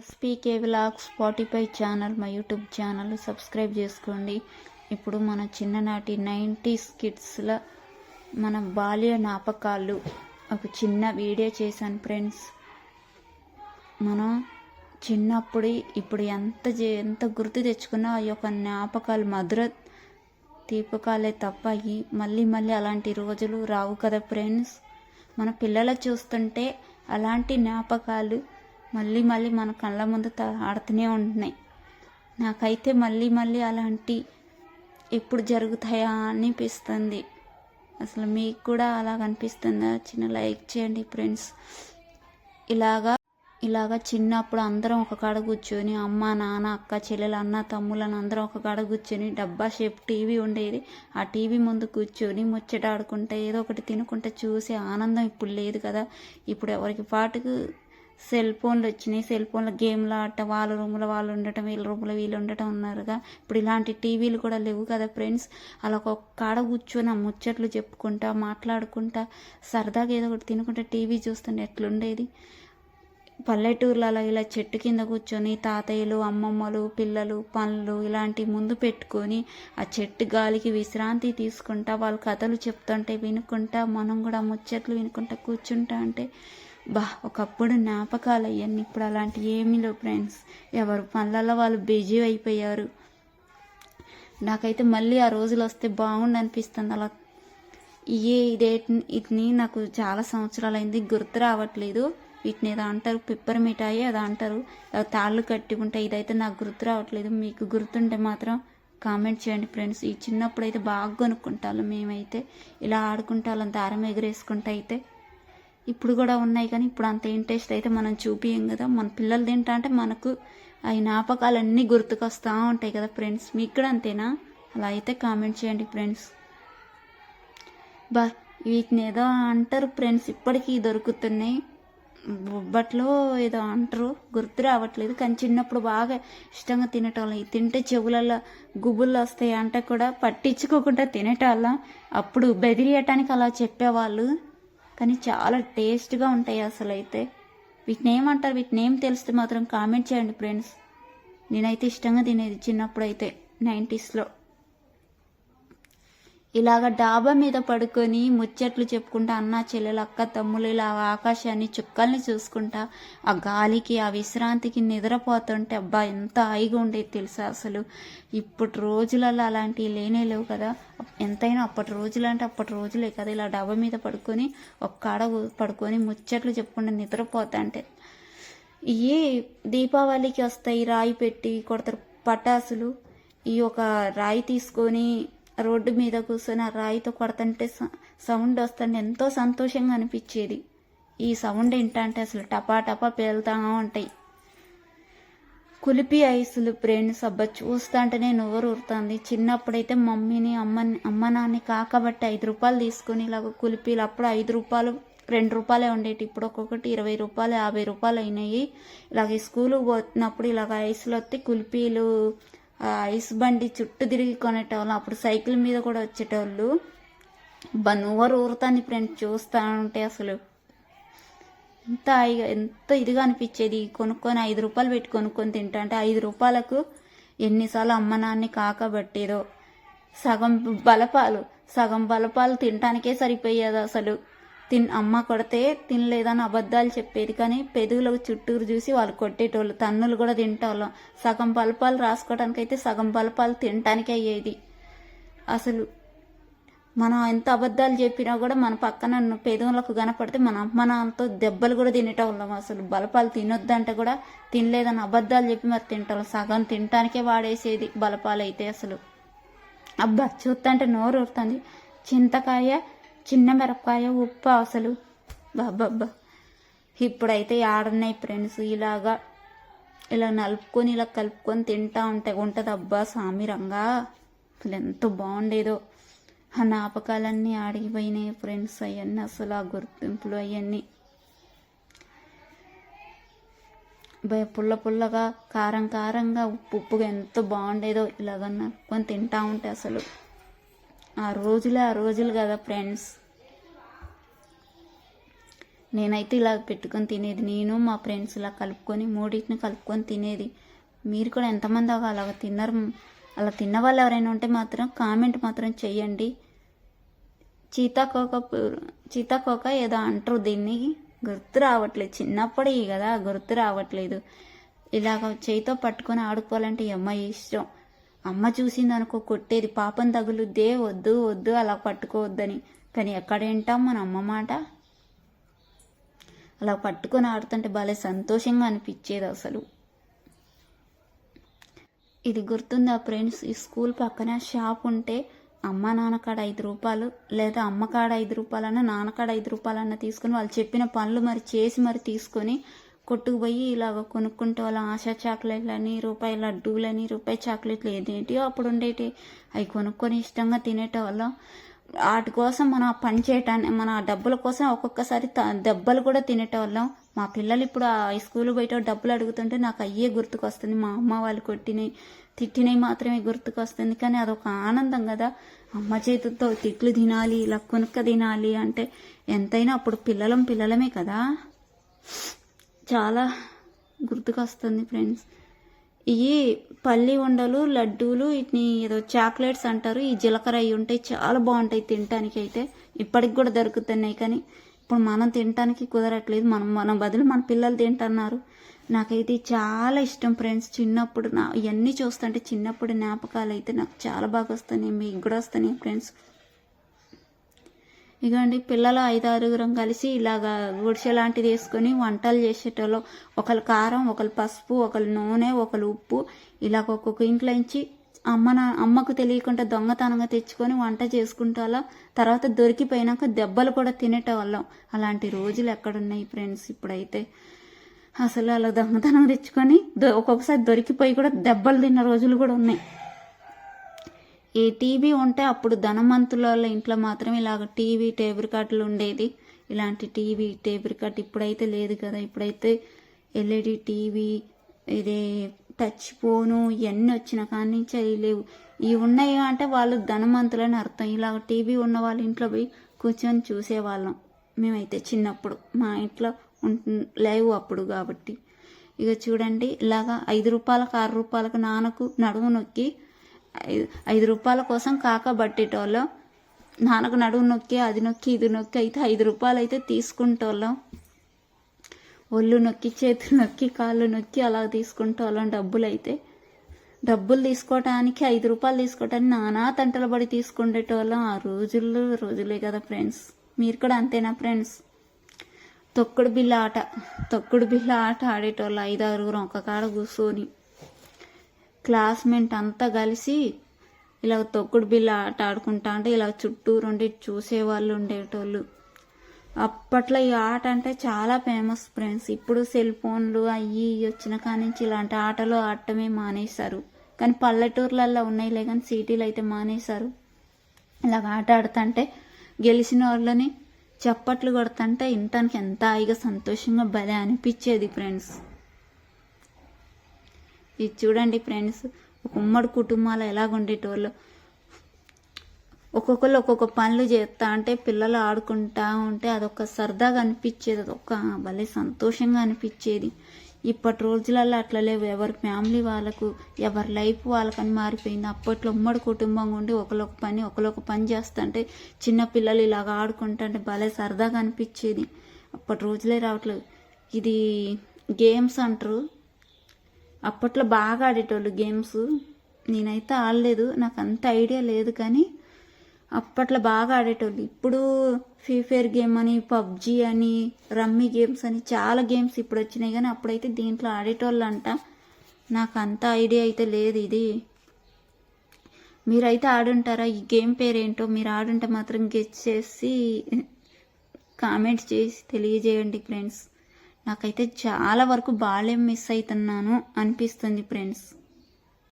S P K vlogs Spotify channel మా YouTube channel subscribe చేసుకోండి. ఇప్పుడు మన చిన్ననాటి నైంటీస్ కిడ్స్ల మన బాల్య జ్ఞాపకాలు. ఒక చిన్న వీడియో చేశాను ఫ్రెండ్స్. మనం చిన్నప్పుడు ఇప్పుడు ఎంత ఎంత గుర్తు తెచ్చుకున్నా ఆ యొక్క జ్ఞాపకాలు మధుర తీపకాలే తప్ప మళ్ళీ మళ్ళీ అలాంటి రోజులు రావు కదా ఫ్రెండ్స్. మన పిల్లలు చూస్తుంటే అలాంటి జ్ఞాపకాలు మళ్ళీ మళ్ళీ మన కళ్ళ ముందు త- ఆడుతూనే ఉంటున్నాయి. నాకైతే మళ్ళీ మళ్ళీ అలాంటి ఎప్పుడు జరుగుతాయా అనిపిస్తుంది. అసలు మీకు కూడా అలా అనిపిస్తుందా చిన్న లైక్ చేయండి ఫ్రెండ్స్. ఇలాగా ఇలాగా చిన్నప్పుడు అందరం ఒక కాడ కూర్చొని అమ్మ నాన్న అక్క చెల్లెలు అన్న తమ్ముళ్ళని అందరం ఒక కాడ కూర్చొని డబ్బా షేప్ టీవీ ఉండేది. ఆ టీవీ ముందు కూర్చొని ముచ్చట ఆడుకుంటే ఏదో ఒకటి తినుకుంటే చూసే ఆనందం ఇప్పుడు లేదు కదా. ఇప్పుడు ఎవరికి పాటుకు సెల్ ఫోన్లు వచ్చినాయి. సెల్ ఫోన్లో గేమ్లు ఆడటం వాళ్ళ రూమ్లో వాళ్ళు ఉండటం వీళ్ళ రూమ్లో వీళ్ళు ఉండటం ఉన్నారుగా. ఇప్పుడు ఇలాంటి టీవీలు కూడా లేవు కదా ఫ్రెండ్స్. అలా ఒక కాడ కూర్చొని ఆ ముచ్చట్లు చెప్పుకుంటా మాట్లాడుకుంటా సరదాగా ఏదో ఒకటి తినుకుంటా టీవీ చూస్తుంటే ఎట్లుండేది? పల్లెటూర్లలో ఇలా చెట్టు కింద కూర్చొని తాతయ్యలు అమ్మమ్మలు పిల్లలు పనులు ఇలాంటి ముందు పెట్టుకొని ఆ చెట్టు గాలికి విశ్రాంతి తీసుకుంటా వాళ్ళ కథలు చెప్తుంటే వినుకుంటా మనం కూడా ముచ్చట్లు వినుకుంటా కూర్చుంటా అంటే బా ఒకప్పుడు జ్ఞాపకాలు అయ్యాన్ని ఇప్పుడు అలాంటివి ఏమీ లేవు ఫ్రెండ్స్ ఎవరు పనులలో వాళ్ళు బిజీ అయిపోయారు. నాకైతే మళ్ళీ ఆ రోజులు వస్తే బాగుండు అనిపిస్తుంది అలా. ఇయే ఇదే ఇది నాకు చాలా సంవత్సరాలు అయింది గుర్తు రావట్లేదు. వీటిని ఏదో అంటారు పిప్పర్ మిఠాయి అది అంటారు. తాళ్ళు కట్టి ఉంటాయి ఇదైతే నాకు గుర్తు రావట్లేదు. మీకు గుర్తుంటే మాత్రం కామెంట్ చేయండి ఫ్రెండ్స్ ఈ చిన్నప్పుడు అయితే బాగా కొనుక్కుంటాము మేమైతే. ఇలా ఆడుకుంటాం దారం ఎగరేసుకుంటా అయితే. ఇప్పుడు కూడా ఉన్నాయి కానీ ఇప్పుడు అంత ఇంట్రెస్ట్ అయితే మనం చూపియం కదా. మన పిల్లలు తింటా అంటే మనకు ఆ జ్ఞాపకాలన్నీ గుర్తుకొస్తూ ఉంటాయి కదా ఫ్రెండ్స్ మీకు కూడా అంతేనా? అలా అయితే కామెంట్ చేయండి ఫ్రెండ్స్ బా వీటిని ఏదో అంటారు ఫ్రెండ్స్ ఇప్పటికీ దొరుకుతున్నాయి. బొబ్బట్లో ఏదో అంటారు. గుర్తు రావట్లేదు. కానీ చిన్నప్పుడు బాగా ఇష్టంగా తినేటోళ్ళం. తింటే చెవులలో గుబుళ్ళు వస్తాయి అంటే కూడా పట్టించుకోకుండా తినేటోళ్ళం. అప్పుడు బెదిరియటానికి అలా చెప్పేవాళ్ళు. కానీ చాలా టేస్ట్గా ఉంటాయి అసలు అయితే వీటిని ఏమంటారు వీటిని ఏం తెలిస్తే మాత్రం కామెంట్ చేయండి ఫ్రెండ్స్ నేనైతే ఇష్టంగా తినేది చిన్నప్పుడు అయితే నైంటీస్లో. ఇలాగ డాబా మీద పడుకొని ముచ్చట్లు చెప్పుకుంటా అన్న చెల్లెలు అక్క తమ్ములు ఇలా ఆకాశాన్ని చుక్కల్ని చూసుకుంటా ఆ గాలికి ఆ విశ్రాంతికి నిద్రపోతుంటే అబ్బా ఎంత హాయిగా ఉండేది తెలుసా అసలు. ఇప్పటి రోజులలో అలాంటివి లేనే లేవు కదా. ఎంతైనా అప్పటి రోజులు అంటే అప్పటి రోజులే కదా ఇలా డాబా మీద పడుకొని ఒక్కడ పడుకొని ముచ్చట్లు చెప్పుకుంటూ నిద్రపోతా అంటే. ఈ దీపావళికి వస్తాయి రాయి పెట్టి కొడతారు పటాసులు. ఈ ఒక రాయి తీసుకొని రోడ్డు మీద కూర్చొని ఆ రాయితో కొడతంటే స- సౌండ్ వస్తుంటే ఎంతో సంతోషంగా అనిపించేది. ఈ సౌండ్ ఏంటంటే అసలు టపా టపా పేలుతా ఉంటాయి. కులిపి ఐసులు బ్రెయిన్ అబ్బా చూస్తుంటేనే నోరు ఊరుతుంది. చిన్నప్పుడైతే మమ్మీని అమ్మని అమ్మ నాన్ని కాకబట్టి ఐదు రూపాయలు తీసుకుని ఇలాగ కులిపీలు అప్పుడు ఐదు రూపాయలు రెండు రూపాయలే ఉండేటి. ఇప్పుడు ఒక్కొక్కటి ఇరవై రూపాయలు యాభై రూపాయలు అయినాయి. ఇలాగ స్కూల్కి పోతున్నప్పుడు ఇలాగ ఐసులు వస్తే కులిపీలు ఐస్ బండి చుట్టూ తిరిగి కొనేటోళ్ళం అప్పుడు సైకిల్ మీద కూడా వచ్చేటోళ్ళు. బా ఊరుతాను ఫ్రెండ్స్ చూస్తా ఉంటే అసలు. ఎంత హాయిగా ఎంత ఇదిగా అనిపించేది. కొనుక్కొని ఐదు రూపాయలు పెట్టి కొనుక్కొని తింటా అంటే ఐదు రూపాయలకు ఎన్నిసార్లు అమ్మ నాన్ని కాకబట్టేదో సగం బలపాలు సగం బలపాలు తినటానికే సరిపోయేది అసలు. తిన్ అమ్మ కొడితే తినలేదని అబద్ధాలు చెప్పేది. కానీ పెదువులకు చుట్టూరు చూసి వాళ్ళు కొట్టేటోళ్ళు తన్నులు కూడా తింటోళ్ళం. సగం బలపాలు రాసుకోవడానికైతే సగం బలపాలు తినటానికే అయ్యేది. అసలు మనం ఎంత అబద్ధాలు చెప్పినా కూడా మన పక్కన పెదవులకు కనపడితే మన అమ్మ నాన్నతో దెబ్బలు కూడా తినేటోళ్ళం. అసలు బలపాలు తినొద్దంటే కూడా తినలేదని అబద్ధాలు చెప్పి మరి తింటాం సగం తినటానికే వాడేసేది బలపాలు అయితే అసలు. అబ్బా చూస్తుంటే నోరు ఊరుతుంది చింతకాయ చిన్న మిరపకాయ ఉప్పు అసలు. బాబాబ్బా ఇప్పుడైతే ఆడున్నాయి ఫ్రెండ్స్ ఇలాగా ఇలా నలుపుకొని ఇలా కలుపుకొని తింటా ఉంటే ఉంటుంది అబ్బా సామిరంగా అసలు ఎంత బాగుండేదో. ఆ జ్ఞాపకాలన్నీ ఆడిగిపోయినాయి ఫ్రెండ్స్ అవన్నీ అసలు ఆ గుర్తింపులు అవన్నీ భయ పుల్ల పుల్లగా కారం కారంగా ఉప్పు ఉప్పుగా ఎంత బాగుండేదో ఇలాగ నలుపుకొని తింటా ఉంటే అసలు. ఆ రోజులే ఆ రోజులు కదా ఫ్రెండ్స్. నేనైతే ఇలా పెట్టుకొని తినేది. నేను మా ఫ్రెండ్స్ ఇలా కలుపుకొని మూడింటిని కలుపుకొని తినేది. మీరు కూడా ఎంతమంది అలా తిన్నారు? అలా తిన్న వాళ్ళు ఎవరైనా ఉంటే మాత్రం కామెంట్ మాత్రం చెయ్యండి. చీతాకోక చీతాకోక ఏదో అంటారు దీన్ని. గుర్తు రావట్లేదు. చిన్నప్పుడే కదా గుర్తు రావట్లేదు. ఇలాగ చేయితో పట్టుకొని ఆడుకోవాలంటే ఈ అమ్మ ఇష్టం. అమ్మ చూసింది అనుకో కొట్టేది. పాపం తగులుద్దే వద్దు వద్దు అలా పట్టుకోవద్దని. కానీ ఎక్కడ వింటాం మన అమ్మ మాట? అలా పట్టుకొని ఆడుతుంటే భలే సంతోషంగా అనిపించేది అసలు. ఇది గుర్తుందా ఫ్రెండ్స్? ఈ స్కూల్ పక్కన షాప్ ఉంటే అమ్మ నాన్న కాడ ఐదు రూపాయలు లేదా అమ్మ కాడ ఐదు రూపాయలన్నా నాన్నకాడ ఐదు రూపాయలన్నా తీసుకొని వాళ్ళు చెప్పిన పనులు మరి చేసి మరి తీసుకొని కొట్టుకు పోయి ఇలాగ కొనుక్కుంటే వాళ్ళ ఆశా చాక్లెట్లని రూపాయి లడ్డూలని రూపాయి చాక్లెట్లు ఏదేంటియో అప్పుడు ఉండేటి. అవి కొనుక్కొని ఇష్టంగా తినేటవాళ్ళం వాటి కోసం మనం ఆ పని చేయటాన్ని మన డబ్బుల కోసం ఒక్కొక్కసారి త- దెబ్బలు కూడా తినేటోళ్ళం. మా పిల్లలు ఇప్పుడు ఆ స్కూల్ బయట డబ్బులు అడుగుతుంటే నాకు అయ్యే గుర్తుకొస్తుంది. మా అమ్మ వాళ్ళు కొట్టినవి తిట్టినవి మాత్రమే గుర్తుకొస్తుంది. కానీ అదొక ఆనందం కదా. అమ్మ చేతితో తిట్లు తినాలి ఇలా కొనుక్క తినాలి అంటే ఎంతైనా అప్పుడు పిల్లలం పిల్లలమే కదా. చాలా గుర్తుకొస్తుంది ఫ్రెండ్స్. ఇవి పల్లి ఉండలు లడ్డూలు వీటిని ఏదో చాక్లెట్స్ అంటారు ఈ జీలకర్ర అవి ఉంటాయి చాలా బాగుంటాయి తినటానికి అయితే. ఇప్పటికి కూడా దొరుకుతున్నాయి కానీ ఇప్పుడు మనం తినటానికి కుదరట్లేదు. మనం మన బదులు మన పిల్లలు తింటున్నారు. నాకైతే చాలా ఇష్టం ఫ్రెండ్స్. చిన్నప్పుడు నా ఇవన్నీ చూస్తుంటే చిన్నప్పుడు జ్ఞాపకాలు అయితే నాకు చాలా బాగా వస్తున్నాయి. మీకు కూడా వస్తున్నాయి ఫ్రెండ్స్. ఇగోండి పిల్లలు ఐదు ఆరుగురం కలిసి ఇలాగా గుడిసె లాంటిది వేసుకొని వంటలు చేసేటోళ్ళు. ఒకళ్ళు కారం ఒకళ్ళు పసుపు ఒకళ్ళు నూనె ఒకళ్ళు ఉప్పు. ఇలాగ ఒక్కొక్క ఇంట్లో నుంచి అమ్మ నా అమ్మకు తెలియకుండా దొంగతనంగా తెచ్చుకొని వంట చేసుకుంటాలా తర్వాత దొరికిపోయినాక దెబ్బలు కూడా తినేటవాళ్ళం అలాంటి రోజులు ఎక్కడున్నాయి ఫ్రెండ్స్ ఇప్పుడైతే? అసలు అలా దొంగతనం తెచ్చుకొని ఒక్కొక్కసారి దొరికిపోయి కూడా దెబ్బలు తిన్న రోజులు కూడా ఉన్నాయి. ఈ టీవీ ఉంటే అప్పుడు ధనవంతుల ఇంట్లో మాత్రం ఇలాగ టీవీ టేబుల్ కట్లు ఉండేది. ఇలాంటి టీవీ టేబుల్ కట్ ఇప్పుడైతే లేదు కదా. ఇప్పుడైతే ఎల్ఈడి టీవీ ఇది టచ్ ఫోను ఇవన్నీ వచ్చిన కాడి నుంచి అవి లేవు. ఇవి ఉన్నాయి అంటే వాళ్ళు ధనవంతులని అర్థం. ఇలాగ టీవీ ఉన్న వాళ్ళ ఇంట్లో పోయి కూర్చొని చూసేవాళ్ళం. మేమైతే చిన్నప్పుడు మా ఇంట్లో ఉంటు- లేవు అప్పుడు కాబట్టి. ఇక చూడండి ఇలాగా ఐదు రూపాయలకు ఆరు రూపాయలకు నాన్నకు నడుము నొక్కి ఐదు రూపాయల కోసం కాక పట్టేటోళ్ళం నాన్నకు నడుము నొక్కి అది నొక్కి ఇది నొక్కి అయితే ఐదు రూపాయలు అయితే తీసుకుంటోళ్ళం. ఒళ్ళు నొక్కి చేతులు నొక్కి కాళ్ళు నొక్కి అలా తీసుకుంటోళ్ళం డబ్బులు అయితే డబ్బులు తీసుకోవటానికి ఐదు రూపాయలు తీసుకోవటానికి నానా తంటలు పడి తీసుకునేటోళ్ళం ఆ రోజుల్లో రోజులే కదా ఫ్రెండ్స్. మీరు కూడా అంతేనా ఫ్రెండ్స్? తొక్కుడు బిల్ల ఆట తొక్కుడు బిల్ల ఆట ఆడేటోళ్ళు ఐదు ఆరుగురం ఒక కాడ కూర్చొని. క్లాస్మేట్ అంతా కలిసి ఇలా తొక్కుడు బిల్ల ఆట ఆడుకుంటా అంటే ఇలా చుట్టూ రెండు చూసేవాళ్ళు ఉండేటోళ్ళు. అప్పట్లో ఈ ఆట అంటే చాలా ఫేమస్ ఫ్రెండ్స్. ఇప్పుడు సెల్ ఫోన్లు అయ్యి వచ్చిన కాడి నుంచి ఇలాంటి ఆటలు ఆడటమే మానేశారు. కానీ పల్లెటూర్లలో ఉన్నాయిలే కానీ సిటీలు అయితే మానేశారు. ఇలాగ ఆట ఆడుతుంటే గెలిచిన వాళ్ళని చప్పట్లు కొడుతుంటే ఇంటానికి ఎంత హాయిగా సంతోషంగా భలే అనిపించేది ఫ్రెండ్స్. ఇది చూడండి ఫ్రెండ్స్ ఒక ఉమ్మడి కుటుంబాలు ఎలాగ ఉండేటోళ్ళు. ఒక్కొక్కరు ఒక్కొక్క పనులు చేస్తా అంటే పిల్లలు ఆడుకుంటా ఉంటే అదొక సరదాగా అనిపించేది అదొక భలే సంతోషంగా అనిపించేది. ఇప్పటి రోజులలో అట్లా లేవు. ఎవరి ఫ్యామిలీ వాళ్ళకు ఎవరి లైఫ్ వాళ్ళకని మారిపోయింది. అప్పట్లో ఉమ్మడి కుటుంబం ఉండి ఒకరొక పని ఒకరొక పని చేస్తుంటే చిన్న పిల్లలు ఇలాగ ఆడుకుంటుంటే భలే సరదాగా అనిపించేది. అప్పటి రోజులే రావట్లేదు. ఇది గేమ్స్ అంటారు. అప్పట్లో బాగా ఆడేటోళ్ళు గేమ్స్. నేనైతే ఆడలేదు. నాకు అంత ఐడియా లేదు కానీ అప్పట్లో బాగా ఆడేటోళ్ళు. ఇప్పుడు ఫ్రీ ఫైర్ గేమ్ అని పబ్జి అని రమ్మీ గేమ్స్ అని చాలా గేమ్స్ ఇప్పుడు వచ్చినాయి కానీ అప్పుడైతే దీంట్లో ఆడేటోళ్ళు అంట. నాకు అంత ఐడియా అయితే లేదు ఇది. మీరైతే ఆడుంటారా? ఈ గేమ్ పేరేంటో మీరు ఆడుంటే మాత్రం గెస్ చేసి కామెంట్స్ చేసి తెలియజేయండి ఫ్రెండ్స్. నాకైతే చాలా వరకు బాల్యం మిస్ అవుతున్నాను అనిపిస్తుంది ఫ్రెండ్స్